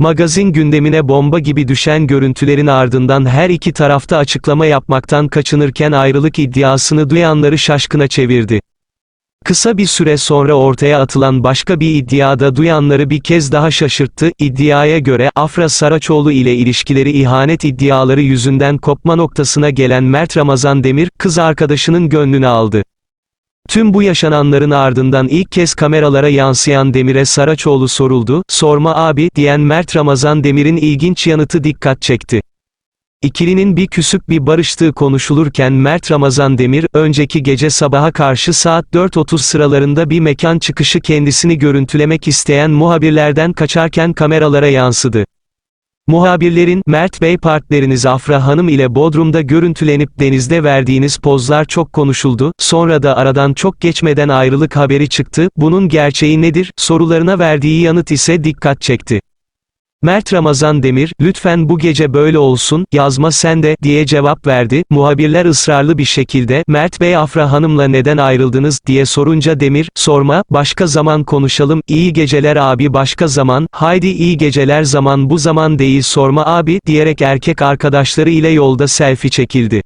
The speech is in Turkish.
Magazin gündemine bomba gibi düşen görüntülerin ardından her iki tarafta açıklama yapmaktan kaçınırken ayrılık iddiasını duyanları şaşkına çevirdi. Kısa bir süre sonra ortaya atılan başka bir iddiada duyanları bir kez daha şaşırttı. İddiaya göre Afra Saraçoğlu ile ilişkileri ihanet iddiaları yüzünden kopma noktasına gelen Mert Ramazan Demir, kız arkadaşının gönlünü aldı. Tüm bu yaşananların ardından ilk kez kameralara yansıyan Demir'e Saraçoğlu soruldu, sorma abi, diyen Mert Ramazan Demir'in ilginç yanıtı dikkat çekti. İkilinin bir küsüp bir barıştığı konuşulurken Mert Ramazan Demir, önceki gece sabaha karşı saat 4.30 sıralarında bir mekan çıkışı kendisini görüntülemek isteyen muhabirlerden kaçarken kameralara yansıdı. Muhabirlerin, Mert Bey partneriniz Afra Hanım ile Bodrum'da görüntülenip denizde verdiğiniz pozlar çok konuşuldu, sonra da aradan çok geçmeden ayrılık haberi çıktı, bunun gerçeği nedir, sorularına verdiği yanıt ise dikkat çekti. Mert Ramazan Demir, lütfen bu gece böyle olsun, yazma sen de, diye cevap verdi, muhabirler ısrarlı bir şekilde, Mert Bey Afra Hanım'la neden ayrıldınız, diye sorunca Demir, sorma, başka zaman konuşalım, iyi geceler abi başka zaman, haydi iyi geceler zaman bu zaman değil sorma abi, diyerek erkek arkadaşları ile yolda selfie çekildi.